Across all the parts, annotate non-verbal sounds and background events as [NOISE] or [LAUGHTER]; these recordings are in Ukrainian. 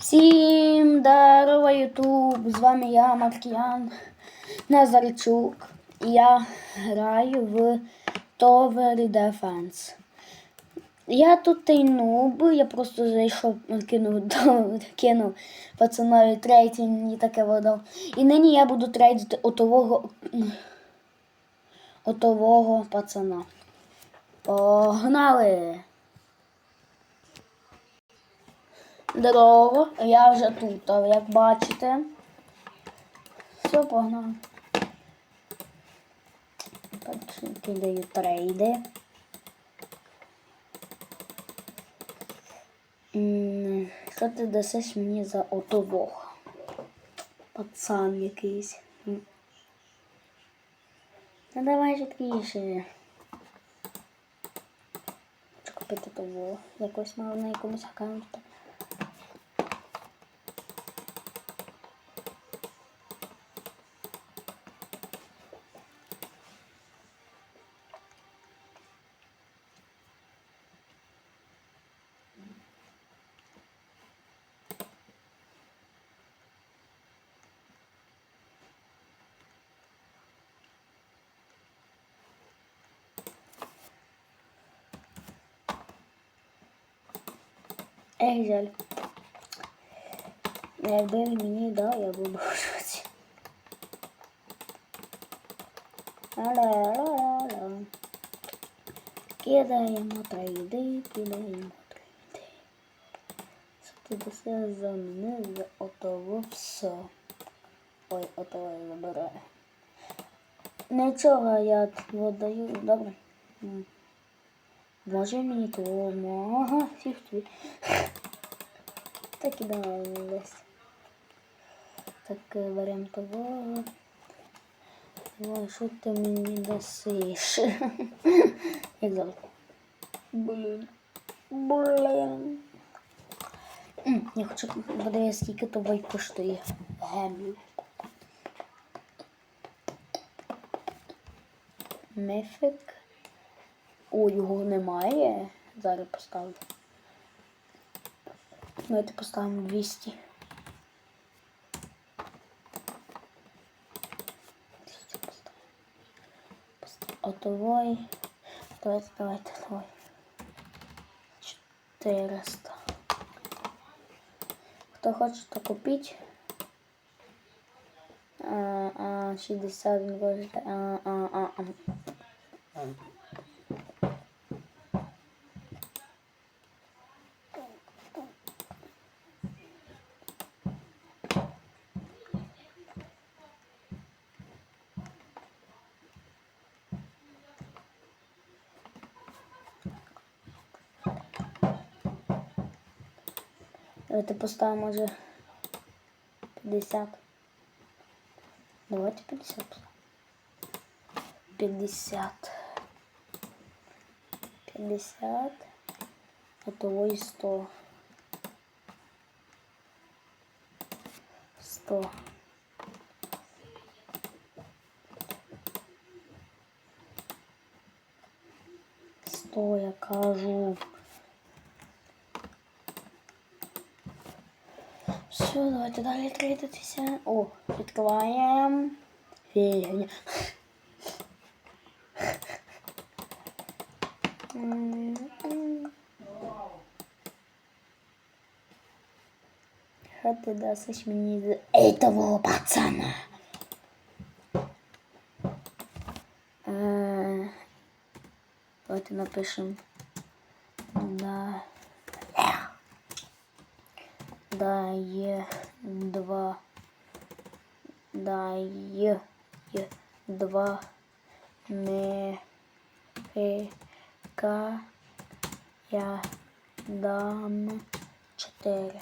Всім здорово, Ютуб! З вами я, Маркіян Назарчук. Я граю в Tower Defense. Я тут і нуб, я просто зайшов, кинув, [LAUGHS] кинув пацанові трейд, він мені таке видав. І нині я буду трейдити отового, отового пацана. Погнали! Здорово, я вже тут, як бачите. Все, погнали. Кидаю трейди. Що ти дасиш мені за отового? Пацан якийсь. Ну давай житкіше. Хочу купити того. Якось мав на якомусь аккаунті. Ех, жаль. Якби він мені дав, я буду в шоці. Ла-ла-ла-ла. Кидаємо трейди, кидаємо трейди. Що за мене. Ой, отого я забираю. Нічого я віддаю, добре. Може мені. Ага, фіфті. Так і давай. Так е, беремо того. Ой, що ти мені дасиш? [LAUGHS] Як завжди. Блін. Блін. Я хочу подивитися, скільки тобі коштує гемлю. Мифик. О, його немає. Зараз поставлю. Давайте поставимо 200. 200 поставимо. Отовой. Давайте, давайте, давай. 400. Хто хоче, то купіть. А, а, 60 він коштує. А, а, а, а. Давайте поставимо може 50. Давайте 50 поставимо. 50. 50. А того и 100. 100. Сто, я кажу. Все, давайте далі трейдитися. О, відкриваємо. Фігня. М-м. Що ти дасиш мені з этого пацана? Е, Давайте напишемо. Да. Дає два. Дає два. Не. Ка. Я дам чотири.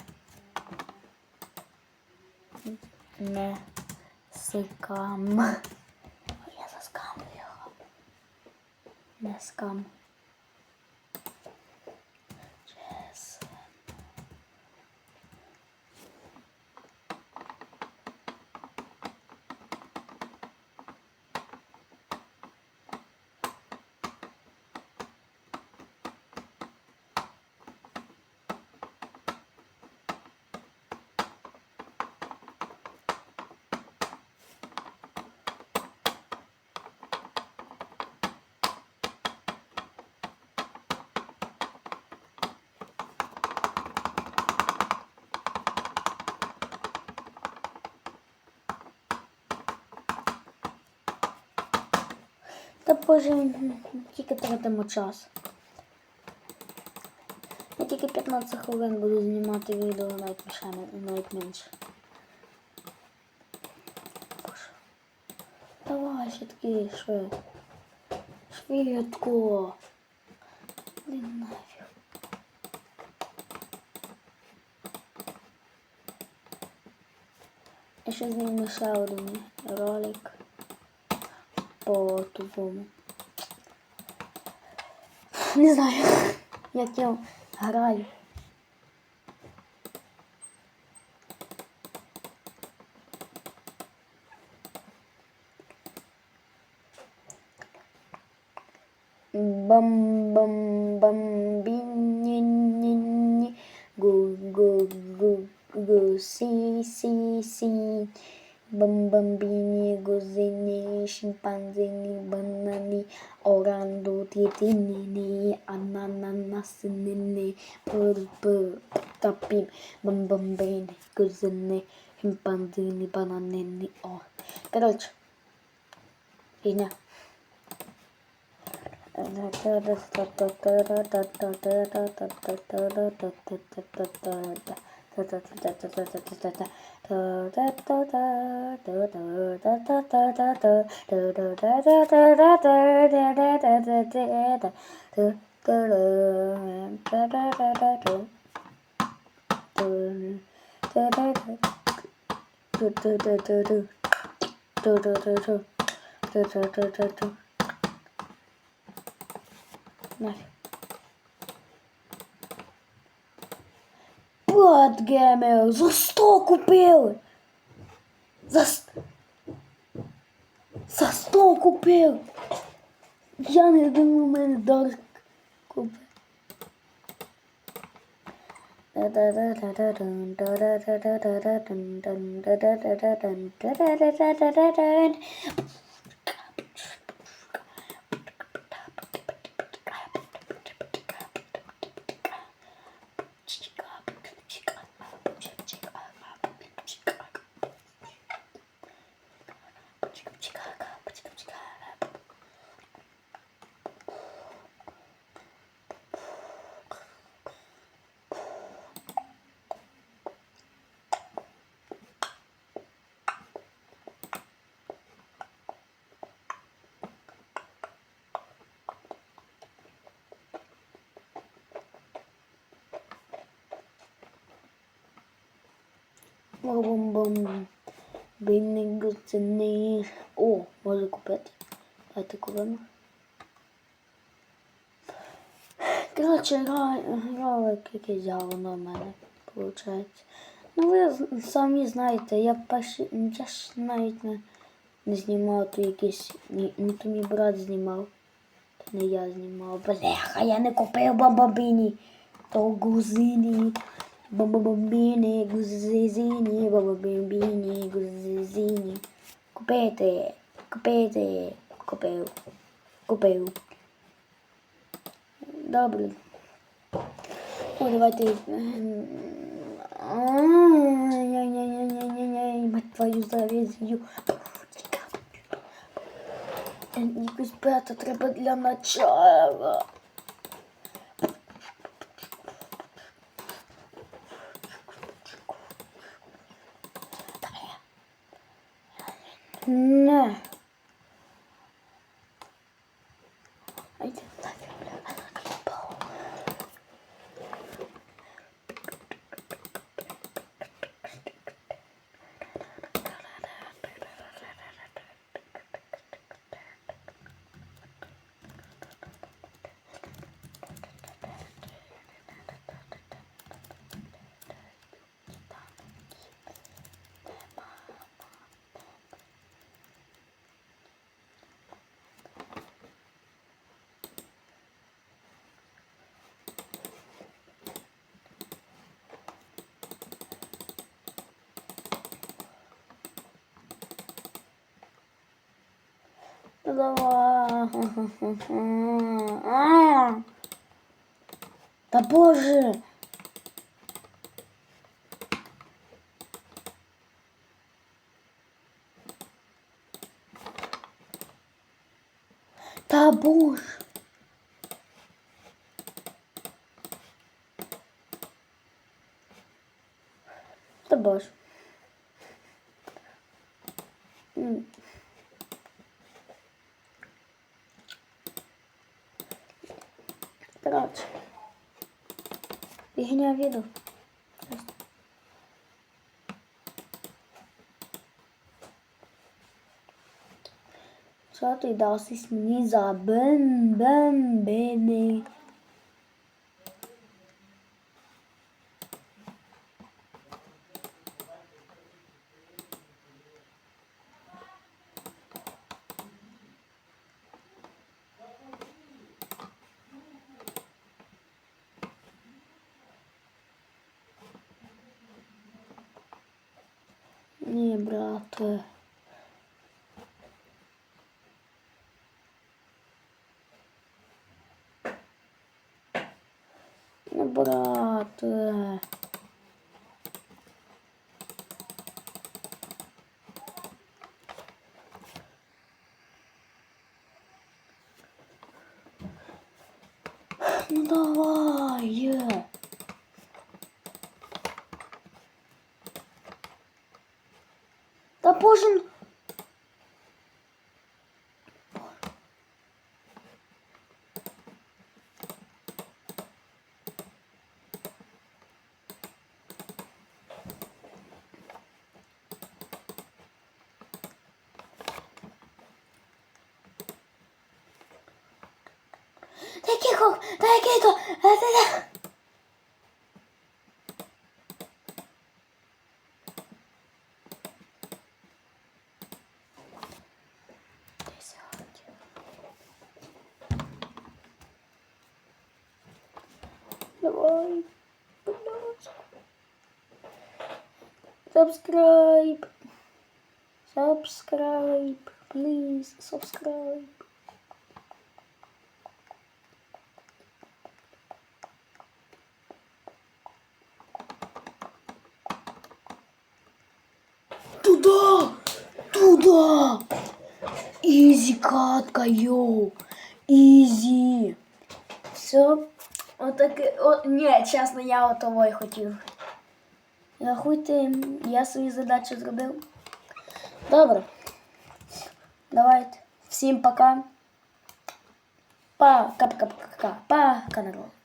Не скам. Ой, Я заскамлю. Не скам. Та боже, тільки тратимо час. Я тільки 15 хвилин буду знімати відео, навіть навіть менше. Боже. Давай ще таки швид. Швидко. Блін, нафіг. Я ще зніму ще один ролик по тупому. Не знаю, як [LAUGHS] я граю. бам бам бам бі ні ні ні гу гу гу гу сі сі сі бам бам біні гузині шимпанзині банані оранду тітіні ананасині пур пур тапім бам бам біні гузині Vale. Бананині о короче фігня Нафиг. Подгемер, за 100 купили. За, за 100 купив. Я не думаю, у мене дорого купив. Бом-бом. Бинник ціни. О, можу купити. Давайте купимо. Коротше, ролик якийсь говно в мене виходить. Ну ви самі знаєте, я перший, я ж навіть не, не знімав, то якийсь, ні то мій брат знімав, то не я знімав. Бляха, я не купив бабабині, то гузині. Бабабамбіні, гузизіні, бабабамбіні, гузизіні. Купити, купити, купив, купив. Добре. О, давайте. Ай-яй-яй-яй-яй-яй, мать твою завізію. Якусь бета треба для начала. Не. Айде, так. Ну давай. [LAUGHS] А. Та боже. Та боже. Та боже. Фигня виду. Що ти досить мені за бен-бен-бени? Ні, брате. Ну, брате. Ну давай. Та боже. ну. Та якого? Та якого? Та, Давай. Будь. Subscribe. Subscribe. Please subscribe. Туда! Туда! Изи катка, йоу! Изи! Все. Отаке. О, ні, чесно, я отого й хотів. Рахуйте, я свою задачу зробив. Добре. Давайте. Всім пока. Пока-пока-пока. Пока, народ.